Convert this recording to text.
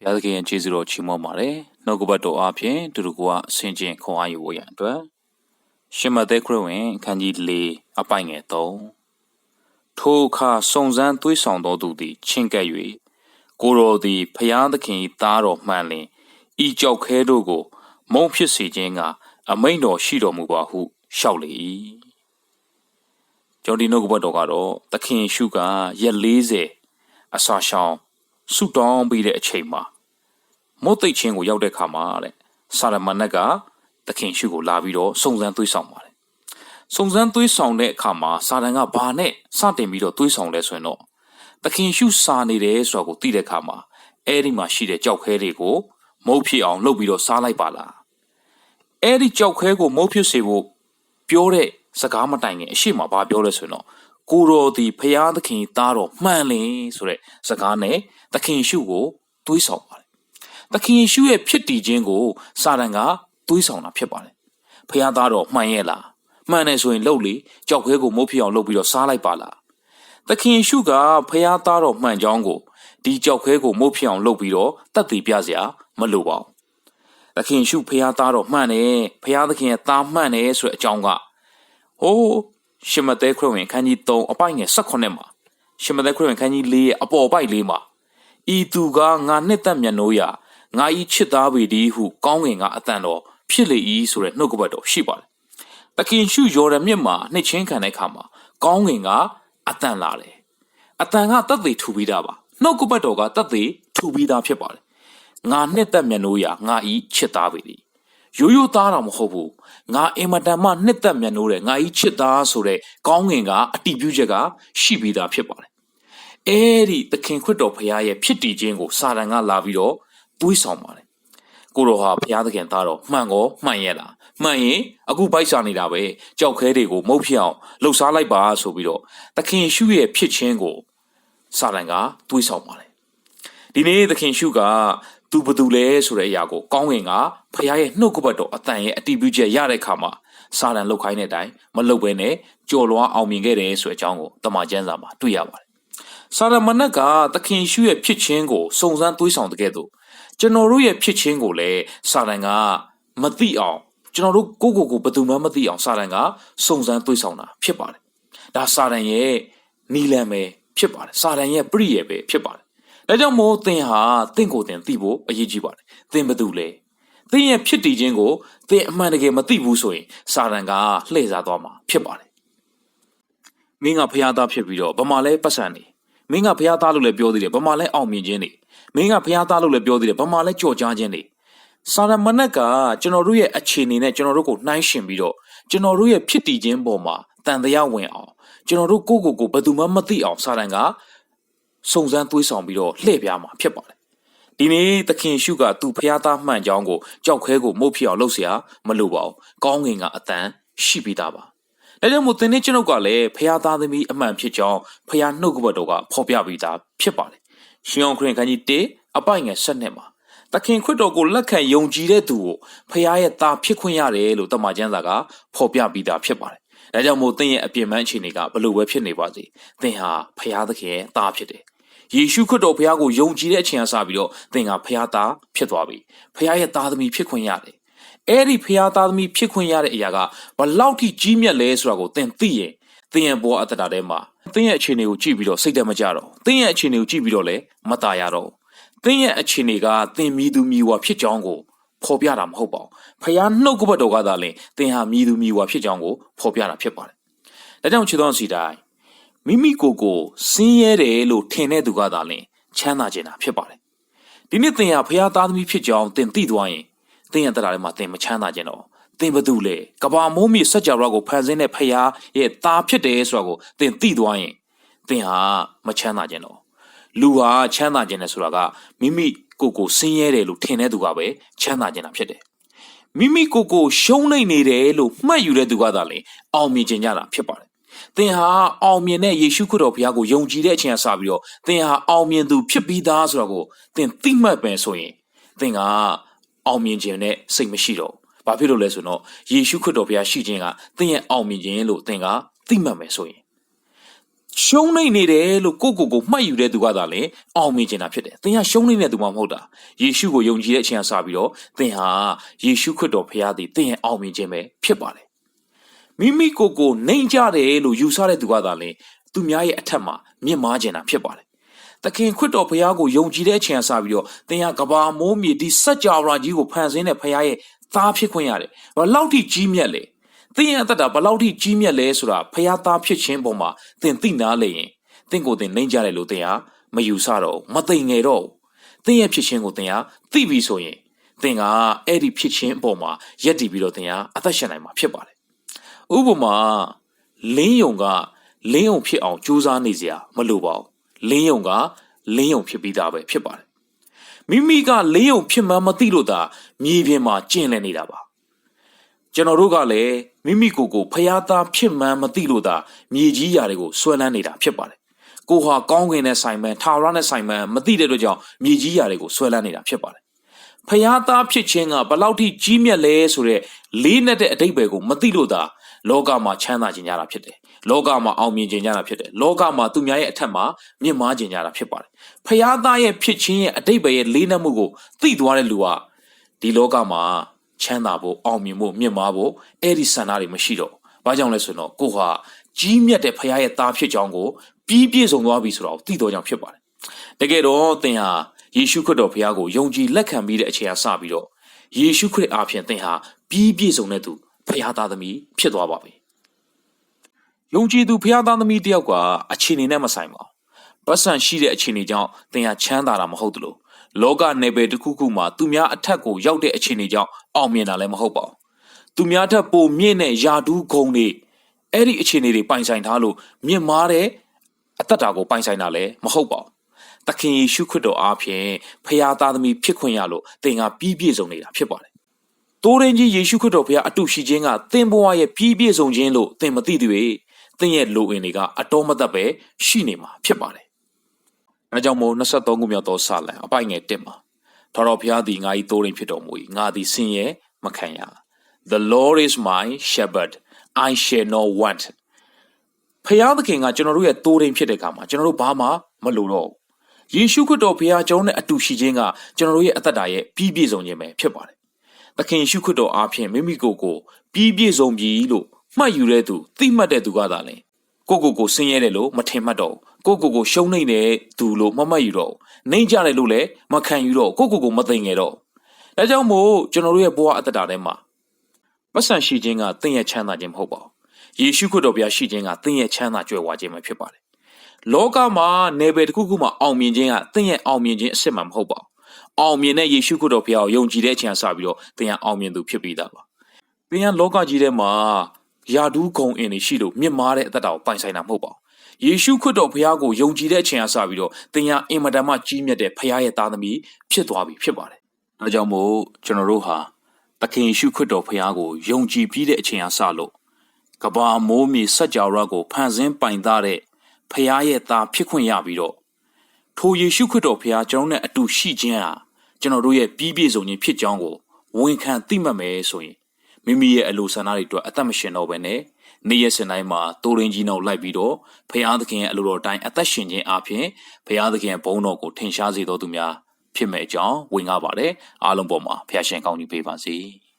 ဘုရားသခင်ရဲ့ကျေးဇူးတော်ချီးမွမ်းပါတယ်နှုတ်ကပတ်တော်အားဖြင့်သူတို့ကအဆင်ခြင်ခွန်အားယူဖို့ရန်အတွက်ရှင်မသက်ခရစ်ဝင်အခန်းကြီး၄အပိုင်ငယ်၃ထိုအခါစုံစမ်းသွေးဆောင်တော်သူသည်ချင်းကပ်၍ကိုရောသည်ဖျားသခင်၏သားတော်မှန်လင်ဤကြောက်ခဲတို့ကို မုံဖြစ်စေခြင်းကအမိန်တော်ရှိတော်မူပါဟုလျှောက်လေ၏ကျွန်တော်ဒီနှုတ်ကပတ်တော်ကတော့သခင်ရှုကရက်40အစာရှောင် ဆုတောင်းပြီးတဲ့အချိန်မှာမုတ်သိပ်ချင်းကိုရောက်တဲ့ခါမှာတဲ့စာရမဏတ်ကသခင်ရှုကိုလာပြီးတော့စုံစမ်းသွေးဆောင်ပါတယ်စုံစမ်းသွေးဆောင်တဲ့အခါမှာစာတန်ကဘာနဲ့စတင်ပြီးတော့သွေးဆောင်လဲဆိုရင်တော့သခင်ရှုစာနေတယ်ဆိုတာကိုသိတဲ့အခါမှာအဲ့ဒီမှာရှိတဲ့ကြောက်ခဲတွေကိုမုတ်ဖြစ်အောင်လုပ်ပြီးတော့စားလိုက်ပါလားအဲ့ဒီကြောက်ခဲကိုမုတ်ဖြစ်စေဖို့ပြောတဲ့စကားမတိုင်ခင်အရှိမဘာပြောလဲဆိုရင်တော့ ကိုတော်ဒီဖရာသခင်သားတော်မှန်လင်ဆိုတဲ့စကားနဲ့သခင်ရှုကိုတွေးဆောင်ပါတယ်။သခင်ရှုရဲ့ဖြစ်တည်ခြင်းကိုစာတန်ကတွေးဆောင်တာဖြစ်ပါတယ်။ဖရာသားတော်မှန်ရဲ့လား။မှန်တယ်ဆိုရင်လှုပ်လေကြောက်ခဲကိုမုတ်ဖြစ်အောင်လှုပ်ပြီးတော့စားလိုက်ပါလား။သခင်ရှုကဖရာသားတော်မှန်ကြောင်းကိုဒီကြောက်ခဲကိုမုတ်ဖြစ်အောင်လှုပ်ပြီးတော့တတ်သိပြစရာမလိုပါဘူး။သခင်ရှုဖရာသားတော်မှန်တယ်ဖရာသခင်ရဲ့သားမှန်တယ်ဆိုတဲ့အကြောင်းကဟိုး ရှင်မသက်ခရစ်ဝင်ခန်းကြီး3အပိုက်ငယ်18မှာရှင်မသက်ခရစ်ဝင်ခန်းကြီး4ရဲ့အပေါ်ပိုက်လေးမှာဤသူကငါနှစ်သက်မြတ်နိုးရာငါဤချစ်သားပေသည်ဟုကောင်းငင်ကအတန်တော်ဖြစ်လေ၏ဆိုတဲ့နှုတ်ကပတ်တော်ရှိပါတယ်။တခင်ရှုယော်ရမြစ်မှာနှစ်ချင်းခံတဲ့အခါမှာကောင်းငင်ကအတန်လာတယ်။အတန်ကတတ်သိထူပြီးသားပါ။နှုတ်ကပတ်တော်ကတတ်သိထူပြီးသားဖြစ်ပါတယ်။ငါနှစ်သက်မြတ်နိုးရာငါဤချစ်သားပေသည်။ ရိုးရိုးသားတာမဟုတ်ဘူးငါအင်မတန်မှနှစ်သက်မြတ်နိုးတဲ့ငါဤချစ်သားဆိုတဲ့ကောင်းငင်ကအတိပြုချက်ကရှိပြီးသားဖြစ်ပါတယ်အဲဒီသခင်ခရစ်တော်ဖခင်ရဲ့ဖြစ်တည်ခြင်းကိုစာတန်ကလာပြီးတော့တွေးဆောင်ပါတယ်ကိုတော်ဟာဖခင်သခင်သားတော်မှန်ကောမှန်ရဲ့လားမှန်ရင်အခုပိုက်စားနေတာပဲကြောက်ခဲတွေကိုမုတ်ဖြစ်အောင်လှုပ်ရှားလိုက်ပါဆိုပြီးတော့သခင်ရှုရဲ့ဖြစ်ခြင်းကိုစာတန်ကတွေးဆောင်ပါတယ်ဒီနေ့သခင်ရှုက သူဘသူလဲဆိုတဲ့အရာကိုကောင်းငင်ကဖခင်ရဲ့နှုတ်ကပတ်တော်အတန်ရဲ့အတိပြုချက်ရတဲ့အခါမှာစာတန်လှုပ်ခိုင်းတဲ့အတိုင်းမလှုပ်ဘဲနဲ့ကြော်လွှားအောင်မြင်ခဲ့တယ်ဆိုတဲ့အကြောင်းကိုတမန်ကျမ်းစာမှာတွေ့ရပါတယ်စာရမဏတ်ကသခင်ရှုရဲ့ဖြစ်ခြင်းကိုစုံစမ်းတွေးဆောင်တဲ့ကဲ့သို့ကျွန်တော်တို့ရဲ့ဖြစ်ခြင်းကိုလည်းစာတန်ကမသိအောင်ကျွန်တော်တို့ကိုကိုကိုဘယ်သူမှမသိအောင်စာတန်ကစုံစမ်းတွေးဆောင်တာဖြစ်ပါတယ်။ဒါစာတန်ရဲ့နီလန်ပဲဖြစ်ပါတယ်။စာတန်ရဲ့ပရိယေပဲဖြစ်ပါတယ်။ ဒါကြောင့်မို့သင်ဟာသင်ကိုယ်သင်သိဖို့အရေးကြီးပါတယ်။သင်ဘယ်သူလဲ။သင်ရဲ့ဖြစ်တည်ခြင်းကိုသင်အမှန်တကယ်မသိဘူးဆိုရင်စာတန်ကလှည့်စားသွားမှာဖြစ်ပါတယ်။မင်းကဖျားသားဖြစ်ပြီးတော့ဗမာလဲပတ်စံနေမင်းကဖျားသားလို့လည်းပြောသေးတယ်ဗမာလဲအောင်မြင်ခြင်းနေမင်းကဖျားသားလို့လည်းပြောသေးတယ်ဗမာလဲကြော်ကြားခြင်းနေစာရမဏတ်ကကျွန်တော်တို့ရဲ့အခြေအနေနဲ့ကျွန်တော်တို့ကိုနှိုင်းရှင်ပြီးတော့ကျွန်တော်တို့ရဲ့ဖြစ်တည်ခြင်းပေါ်မှာတန်တရားဝင်အောင်ကျွန်တော်တို့ကိုယ့်ကိုယ်ကိုဘယ်သူမှမသိအောင်စာရန်က စုံစမ်းသွေးဆောင်ပြီးတော့လှည့်ပြားမှာဖြစ်ပါတယ်ဒီနေ့သခင်ရှုကသူဖျားသားမှန်ကြောင်းကိုကြောက်ခဲကိုမုတ်ဖြစ်အောင်လုပ်เสียမလိုပါဘူးကောင်းငင်ကအတန်ရှိပြီးသားပါဒါကြောင့်မို့သင်နဲ့ကျွန်ုပ်ကလည်းဖျားသားသမီးအမှန်ဖြစ်ကြောင်းဖျားနှုတ်ကပတ်တော်ကဖော်ပြပြီးသားဖြစ်ပါတယ်။ရှင်အောင်ခရင်ခန်းကြီး1အပိုင်ငယ်7နှစ်မှာသခင်ခရစ်တော်ကိုလက်ခံယုံကြည်တဲ့သူကိုဖျားရဲ့သားဖြစ်ခွင့်ရတယ်လို့တမန်ကျမ်းစာကဖော်ပြပြီးသားဖြစ်ပါတယ်။ဒါကြောင့်မို့သင်ရဲ့အပြစ်မှန်အခြေအနေကဘလို့ပဲဖြစ်နေပါစေ။သင်ဟာဖျားသခင်ရဲ့သားဖြစ်တယ်။ ယေရှုခရစ်တော်ဖျားကိုယုံကြည်တဲ့အချိန်အစပြီးတော့သင်ကဖျားသားဖြစ်သွားပြီ။ဖျားရဲ့သားသမီးဖြစ်ခွင့်ရတယ်အဲ့ဒီဖျားသားသမီးဖြစ်ခွင့်ရတဲ့အရာကဘလောက်ထိကြီးမြတ်လဲဆိုတာကိုသင်သိရင်သင်ရဲ့ဘောအတ္တတာထဲမှာသင်ရဲ့အခြေအနေကိုကြည့်ပြီးတော့စိတ်တမကြတော့သင်ရဲ့အခြေအနေကိုကြည့်ပြီးတော့လည်းမตายရတော့သင်ရဲ့အခြေအနေကသင်မြည်သူမြည်ဝါဖြစ်ကြောင်းကိုဖော်ပြတာမဟုတ်ပါဘူးဖျားနှုတ်ကပတ်တော်ကသာလင်သင်ဟာမြည်သူမြည်ဝါဖြစ်ကြောင်းကိုဖော်ပြတာဖြစ်ပါတယ်ဒါကြောင့်ချစ်တော်စီတိုင်း မိမိကိုယ်ကိုစင်းရဲတယ်လို့ထင်တဲ့သူကသာလင်ချမ်းသာခြင်းတာဖြစ်ပါတယ်ဒီနေ့သင်ဟာဖျားသားသမီးဖြစ်ကြောင်းသင်သိသွားရင်သင်ရဲ့တရားထဲမှာသင်မချမ်းသာခြင်းတော့သင်ဘသူလဲကဘာမိုးမြေစัจ java ကိုဖန်ဆင်းတဲ့ဖရာရဲ့သားဖြစ်တယ်ဆိုတာကိုသင်သိသွားရင်သင်ဟာမချမ်းသာခြင်းတော့လူဟာချမ်းသာခြင်းနဲ့ဆိုတာကမိမိကိုယ်ကိုဆင်းရဲတယ်လို့ထင်တဲ့သူကပဲချမ်းသာခြင်းတာဖြစ်တယ်မိမိကိုယ်ကိုရှုံးနေနေတယ်လို့မှတ်ယူတဲ့သူကသာလေအောင်မြင်ခြင်းကြတာဖြစ်ပါတယ် သင်ဟာအောင်မြင်တဲ့ယေရှုခရစ်တော်ဘုရားကိုယုံကြည်တဲ့အချိန်ကစပြီးတော့သင်ဟာအောင်မြင်သူဖြစ်ပြီးသားဆိုတာကိုသင်သိမှတ်ပင်ဆိုရင်သင်ကအောင်မြင်ခြင်းနဲ့စိတ်မရှိတော့။ဘာဖြစ်လို့လဲဆိုတော့ယေရှုခရစ်တော်ဘုရားရှိခြင်းကသင်ရဲ့အောင်မြင်ခြင်းလို့သင်ကသိမှတ်မယ်ဆိုရင်ချရှုံးနေနေတယ်လို့ကိုယ့်ကိုယ်ကိုမှတ်ယူတဲ့သူကသာလေအောင်မြင်နေတာဖြစ်တယ်။သင်ဟာရှုံးနေတဲ့သူမှမဟုတ်တာ။ယေရှုကိုယုံကြည်တဲ့အချိန်ကစပြီးတော့သင်ဟာယေရှုခရစ်တော်ဖခင်သည်သင်ရဲ့အောင်မြင်ခြင်းပဲဖြစ်ပါတယ်။ မိမိကိုယ်ကိုနှိမ်ကြတယ်လို့ယူဆတဲ့သူကသာလေသူများရဲ့အထက်မှာမြင့်မားကျင်တာဖြစ်ပါတယ်။သခင်ခရစ်တော်ဖခင်ကိုယုံကြည်တဲ့အချိန်ကစပြီးတော့သင်ဟာကဘာမိုးမြေဒီစัจ java ကြီးကိုဖန်ဆင်းတဲ့ဖခင်ရဲ့သားဖြစ်ခွင့်ရတယ်။ဘာလောက်ထိကြီးမြတ်လဲ။သင်ရဲ့အသက်တာဘယ်လောက်ထိကြီးမြတ်လဲဆိုတာဖခင်သားဖြစ်ခြင်းပုံမှာသင်သိနာလေရင်သင်ကိုယ်သင်နှိမ်ကြတယ်လို့သင်ဟာမယူဆတော့ဘူးမသိငယ်တော့ဘူးသင်ရဲ့ဖြစ်ခြင်းကိုသင်ဟာသိပြီဆိုရင်သင်ကအဲ့ဒီဖြစ်ခြင်းအပေါ်မှာယက်တည်ပြီးတော့သင်ဟာအသက်ရှင်နိုင်မှာဖြစ်ပါတယ် ဥပမာလင်းယုံကလင်းယုံဖြစ်အောင်ကြိုးစားနေစရာမလိုပါဘူးလင်းယုံကလင်းယုံဖြစ်ပြီးသားပဲဖြစ်ပါတယ်မိမိကလင်းယုံဖြစ်မှန်းမသိလို့သာမြေပြင်မှာကျင်လည်နေတာပါကျွန်တော်တို့ကလည်းမိမိကိုယ်ကိုဖျားသားဖြစ်မှန်းမသိလို့သာမြေကြီးရာတွေကိုဆွဲလန်းနေတာဖြစ်ပါတယ်ကိုဟာကောင်းကင်နဲ့ဆိုင်မှန်ထာဝရနဲ့ဆိုင်မှန်မသိတဲ့အတွက်ကြောင့်မြေကြီးရာတွေကိုဆွဲလန်းနေတာဖြစ်ပါတယ် ဖျားသားဖြစ်ခြင်းကဘလောက်ထိကြီးမြတ်လဲဆိုတဲ့လေးနဲ့တဲ့အတိတ်ပဲကိုမသိလို့သာလောကမှာချမ်းသာခြင်းကြတာဖြစ်တယ်လောကမှာအောင်မြင်ခြင်းကြတာဖြစ်တယ်လောကမှာသူများရဲ့အထက်မှာမြင့်မားခြင်းကြတာဖြစ်ပါတယ်ဖျားသားရဲ့ဖြစ်ခြင်းရဲ့အတိတ်ပဲရဲ့လေးနဲ့မှုကိုသိသွားတဲ့လူကဒီလောကမှာချမ်းသာဖို့အောင်မြင်ဖို့မြင့်မားဖို့အဲ့ဒီဆန္ဒတွေမရှိတော့ဘူးဘာကြောင့်လဲဆိုတော့ကိုဟာကြီးမြတ်တဲ့ဖခင်ရဲ့သားဖြစ်ကြောင်းကိုပြီးပြည့်စုံသွားပြီဆိုတော့သိတော်ကြောင့်ဖြစ်ပါတယ်။တကယ်တော့သင်ဟာ ယေရှုခရစ်တော်ဖခင်ကိုယုံကြည်လက်ခံပြီးတဲ့အချိန်အစပြီးတော့ယေရှုခရစ်အားဖြင့်သင်ဟာပြီးပြည့်စုံတဲ့သူဖခင်သားသမီးဖြစ်သွားပါပြီ။ယုံကြည်သူဖခင်သားသမီးတယောက်ကအခြေအနေနဲ့မဆိုင်ပါဘူး။ပတ်စံရှိတဲ့အခြေအနေကြောင့်သင်ဟာချမ်းသာတာမဟုတ်သလိုလောကနယ်ပယ်တစ်ခုခုမှာသူများအထက်ကိုရောက်တဲ့အခြေအနေကြောင့်အောင်မြင်တာလည်းမဟုတ်ပါဘူး။သူများထက်ပိုမြင့်တဲ့ယာဒူးဂုံတွေအဲ့ဒီအခြေအနေတွေပိုင်ဆိုင်ထားလို့မြင့်မားတဲ့အသက်တာကိုပိုင်ဆိုင်တာလည်းမဟုတ်ပါဘူး။ သခင်ယေရှုခရစ်တော်အားဖြင့်ဖခင်သားသမီးဖြစ်ခွင့်ရလို့သင်ကပြီးပြည့်စုံနေတာဖြစ်ပါတယ်။တိုးရင်ကြီးယေရှုခရစ်တော်ဖခင်အတူရှိခြင်းကသင်ဘဝရဲ့ပြီးပြည့်စုံခြင်းလို့သင်မသိသေးပေသင်ရဲ့လိုအင်တွေကအတော်မသက်ပဲရှိနေမှာဖြစ်ပါတယ်။အဲကြောင့်မို့23ခုမြောက်သောစာလံအပိုင်ငယ်1မှာထော်တော်ဖခင်သည်ငါ၏တိုးရင်ဖြစ်တော်မူ၏ငါသည်ဆင်းရဲမခံရ။ The Lord is my shepherd I shall not want ဖျားသခင်ကကျွန်တော်တို့ရဲ့တိုးရင်ဖြစ်တဲ့အခါမှာကျွန်တော်တို့ဘာမှမလိုတော့ဘူး ယေရှုခရစ်တော်ဖျားကျွန်တော်နဲ့အတူရှိခြင်းကကျွန်တော်တို့ရဲ့အသက်တာရဲ့ပြီးပြည့်စုံခြင်းပဲဖြစ်ပါတယ်သခင်ယေရှုခရစ်တော်အားဖြင့်မိမိကိုယ်ကိုပြီးပြည့်စုံပြီလို့မှတ်ယူတဲ့သူသိမှတ်တဲ့သူကသာလေကိုကိုကိုဆင်းရဲတယ်လို့မထင်မှတ်တော့ကိုကိုကိုရှုံးနေတဲ့သူလို့မမှတ်ယူတော့နှိမ့်ကြတယ်လို့လည်းမခံယူတော့ကိုကိုကိုမသိငယ်တော့ဒါကြောင့်မို့ကျွန်တော်တို့ရဲ့ဘဝအသက်တာထဲမှာပတ်စံရှိခြင်းကသင်ရဲ့ချမ်းသာခြင်းမဟုတ်ပါဘူးယေရှုခရစ်တော်ဘုရားရှိခြင်းကသင်ရဲ့ချမ်းသာကြွယ်ဝခြင်းပဲဖြစ်ပါတယ် လောကမှာနယ်ပယ်တစ်ခုခုမှာအောင်မြင်ခြင်းကသင်ရဲ့အောင်မြင်ခြင်းအစစ်မှမဟုတ်ပါဘူးအောင်မြင်တဲ့ယေရှုခရစ်တော်ဘုရားကိုယုံကြည်တဲ့အချိန်ဆပြီးတော့သင်ကအောင်မြင်သူဖြစ်ပြီးသားပါသင်ကလောကကြီးထဲမှာယာဒူးဂုံအင်းတွေရှိလို့မြင့်မားတဲ့အသက်တာကိုပိုင်ဆိုင်တာမဟုတ်ပါဘူးယေရှုခရစ်တော်ဘုရားကိုယုံကြည်တဲ့အချိန်အစပြီးတော့သင်ကအင်မတန်မှကြီးမြတ်တဲ့ဘုရားရဲ့သားသမီးဖြစ်သွားပြီဖြစ်ပါတယ်။ဒါကြောင့်မို့ကျွန်တော်တို့ဟာသခင်ယေရှုခရစ်တော်ဘုရားကိုယုံကြည်ပြီးတဲ့အချိန်အစလို့ကဘာမိုးမြေစัจ java ကိုဖန်ဆင်းပိုင်သားတဲ့ ဖခင်ရဲ့သားဖြစ်ခွင့်ရပြီးတော့ထိုယေရှုခရစ်တော်ဖခင်ကျွန်တော်နဲ့အတူရှိခြင်းဟာကျွန်တော်တို့ရဲ့ပြီးပြည့်စုံခြင်းဖြစ်ကြောင်းကိုဝန်ခံသိမှတ်မယ်ဆိုရင်မိမိရဲ့အလိုဆန္ဒတွေအတွက်အသက်မရှင်တော့ဘဲနဲ့နေ့ရက်စဉ်တိုင်းမှာတိုးရင်းကြီးနောက်လိုက်ပြီးတော့ဖခင်သခင်ရဲ့အလိုတော်တိုင်းအသက်ရှင်ခြင်းအပြင်ဖခင်သခင်ရဲ့ဘုန်းတော်ကိုထင်ရှားစေတော်သူများဖြစ်မဲ့အကြောင်းဝင်ကားပါတယ်အားလုံးပေါ်မှာဖခင်ရှင်ကောင်းကြီးပေးပါစေ။